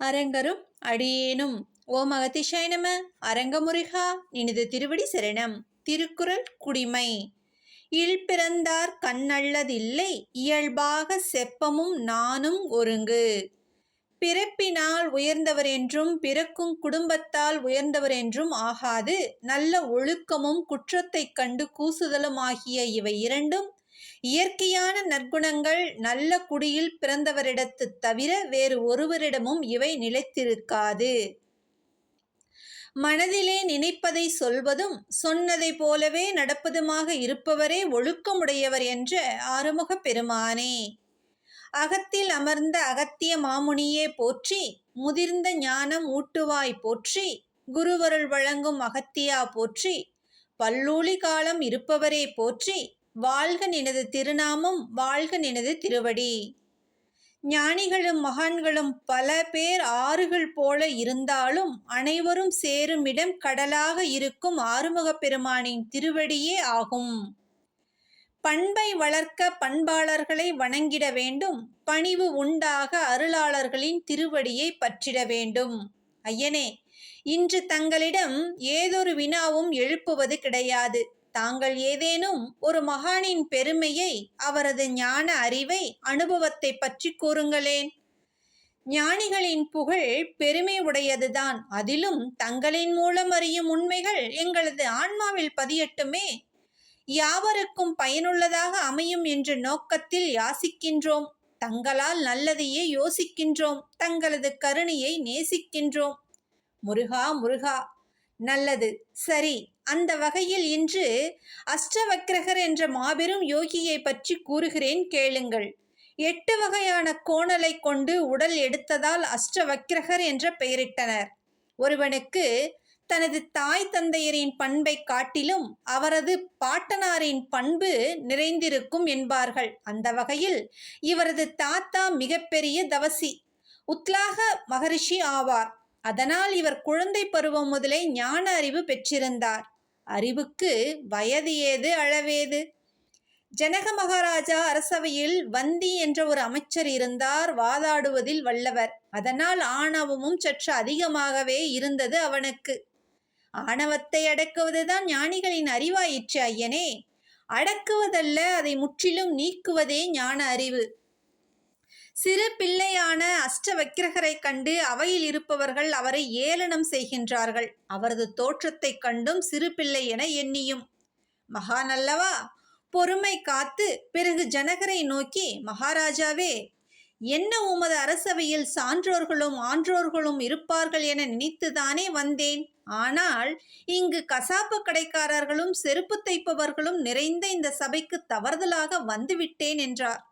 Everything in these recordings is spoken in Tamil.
அரங்கரும் அடியேனும். ஓம் அகதிஷாய நம அரங்கமுருகா இனிது திருவடி சரணம். திருக்குறள் குடிமை. இல் பிறந்தார் கண்ணல்லதில்லை இயல்பாக செப்பமும் நானும் ஒருங்கு. பிறப்பினால் உயர்ந்தவர் என்றும் பிறக்கும் குடும்பத்தால் உயர்ந்தவர் என்றும் ஆகாது. நல்ல ஒழுக்கமும் குற்றத்தைக் கண்டு கூசுதலும் ஆகிய இவை இரண்டும் இயற்கையான நற்குணங்கள் நல்ல குடியில் பிறந்தவரிடத்து தவிர வேறு ஒருவரிடமும் இவை நிலைத்திருக்காது. மனதிலே நினைப்பதை சொல்வதும் சொன்னதை போலவே நடப்பதுமாக இருப்பவரே ஒழுக்கமுடையவர் என்ற ஆறுமுக பெருமானே. அகத்தில் அமர்ந்த அகத்திய மாமுனியே போற்றி முதிர்ந்த ஞானம் ஊட்டுவாய் போற்றி குருவருள் வழங்கும் அகத்தியா போற்றி பல்லூலி காலம் இருப்பவரே போற்றி வாழ்க நினது திருநாமம் வாழ்க நினது திருவடி. ஞானிகளும் மகான்களும் பல பேர் ஆறுகள் போல இருந்தாலும் அனைவரும் சேரும் இடம் கடலாக இருக்கும் ஆறுமுகப் பெருமானின் திருவடியே ஆகும். பண்பை வளர்க்க பண்பாளர்களை வணங்கிட வேண்டும். பணிவு உண்டாக அருளாளர்களின் திருவடியை பற்றிட வேண்டும். ஐயனே இன்று தங்களிடம் ஏதொரு வினாவும் எழுப்புவது கிடையாது. தாங்கள் ஏதேனும் ஒரு மகானின் பெருமையை அவரது ஞான அறிவை அனுபவத்தை பற்றி கூறுங்களேன். ஞானிகளின் புகழ் பெருமை உடையதுதான். அதிலும் தங்களின் மூலம் அறியும் உண்மைகள் எங்களது ஆன்மாவில் பதியட்டுமே. யாவருக்கும் பயனுள்ளதாக அமையும் என்ற நோக்கத்தில் யாசிக்கின்றோம். தங்களால் நல்லதையே யோசிக்கின்றோம். தங்களது கருணையை நேசிக்கின்றோம். முருகா முருகா நல்லது. சரி அந்த வகையில் இன்று அஷ்டவக்கிரகர் என்ற மாபெரும் யோகியை பற்றி கூறுகிறேன் கேளுங்கள். எட்டு வகையான கோணலை கொண்டு உடல் எடுத்ததால் அஷ்டவக்கிரகர் என்ற பெயரிட்டனர். ஒருவனுக்கு தனது தாய் தந்தையரின் பண்பை காட்டிலும் அவரது பாட்டனாரின் பண்பு நிறைந்திருக்கும் என்பார்கள். அந்த வகையில் இவரது தாத்தா மிகப்பெரிய தவசி உத்லாக மகரிஷி ஆவார். அதனால் இவர் குழந்தை பருவம் முதலே ஞான அறிவு பெற்றிருந்தார். அறிவுக்கு வயது ஏது அளவேது? ஜனக மகாராஜா அரசவையில் வந்தி என்ற ஒரு அமைச்சர் இருந்தார் வாதாடுவதில் வல்லவர். அதனால் ஆணவமும் சற்று அதிகமாகவே இருந்தது அவனுக்கு. ஆணவத்தை அடக்குவதுதான் ஞானிகளின் அறிவாயிற்று ஐயனே. அடக்குவதல்ல அதை முற்றிலும் நீக்குவதே ஞான அறிவு. சிறு பிள்ளையான அஷ்டவக்கிரகரை கண்டு அவையில் இருப்பவர்கள் அவரை ஏளனம் செய்கின்றார்கள். அவரது தோற்றத்தைக் கண்டும் சிறு பிள்ளை என எண்ணியும். மகான் அல்லவா பொறுமை காத்து பிறகு ஜனகரை நோக்கி மகாராஜாவே என்ன உமது அரசவையில் சான்றோர்களும் ஆன்றோர்களும் இருப்பார்கள் என நினைத்துதானே வந்தேன். ஆனால் இங்கு கசாப்பு கடைக்காரர்களும் செருப்பு தைப்பவர்களும் நிறைந்த இந்த சபைக்கு தவறுதலாக வந்துவிட்டேன் என்றார்.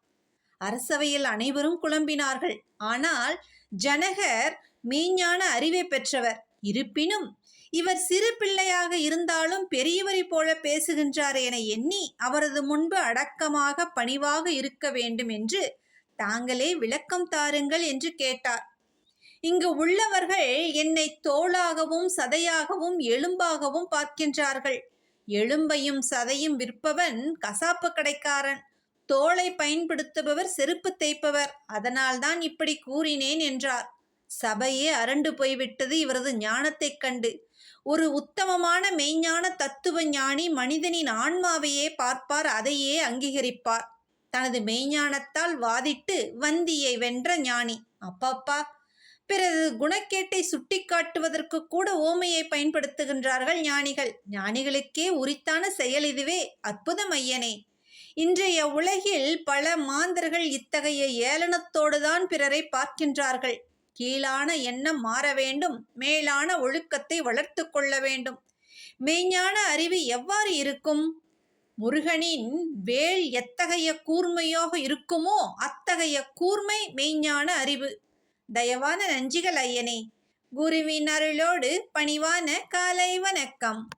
அரசவையில் அனைவரும் குழம்பினார்கள். ஆனால் ஜனகர் மெய்ஞான அறிவை பெற்றவர். இருப்பினும் இவர் சிறு பிள்ளையாக இருந்தாலும் பெரியவரை போல பேசுகின்றார் என எண்ணி அவரது முன்பு அடக்கமாக பணிவாக இருக்க வேண்டும் என்று தாங்களே விளக்கம் தாருங்கள் என்று கேட்டார். இங்கு உள்ளவர்கள் என்னை தோளாகவும் சதையாகவும் எலும்பாகவும் பார்க்கின்றார்கள். எலும்பையும் சதையும் விற்பவன் கசாப்பு கடைக்காரன். தோளை பயன்படுத்துபவர் செருப்பு தேய்ப்பவர். அதனால்தான் இப்படி கூறினேன் என்றார். சபையே அரண்டு போய்விட்டது இவரது ஞானத்தைக் கண்டு. ஒரு உத்தமமான மெய்ஞான தத்துவ ஞானி மனிதனின் ஆன்மாவையே பார்ப்பார் அதையே அங்கீகரிப்பார். தனது மெய்ஞானத்தால் வாதிட்டு வந்தியை வென்ற ஞானி. அப்பாப்பா! பிறகு குணக்கேட்டை சுட்டிக்காட்டுவதற்கு கூட ஓமையை பயன்படுத்துகின்றார்கள் ஞானிகள். ஞானிகளுக்கே உரித்தான செயல் இதுவே. அற்புதம் ஐயனே இன்றைய உலகில் பல மாந்தர்கள் இத்தகைய ஏளனத்தோடுதான் பிறரை பார்க்கின்றார்கள். கீழான எண்ணம் மாற வேண்டும் மேலான ஒழுக்கத்தை வளர்த்து கொள்ள வேண்டும். மெய்ஞான அறிவு எவ்வாறு இருக்கும்? முருகனின் வேல் எத்தகைய கூர்மையாக இருக்குமோ அத்தகைய கூர்மை மெய்ஞான அறிவு. தயவான நஞ்சிகள் ஐயனே குருவின் அருளோடு பணிவான காலை வணக்கம்.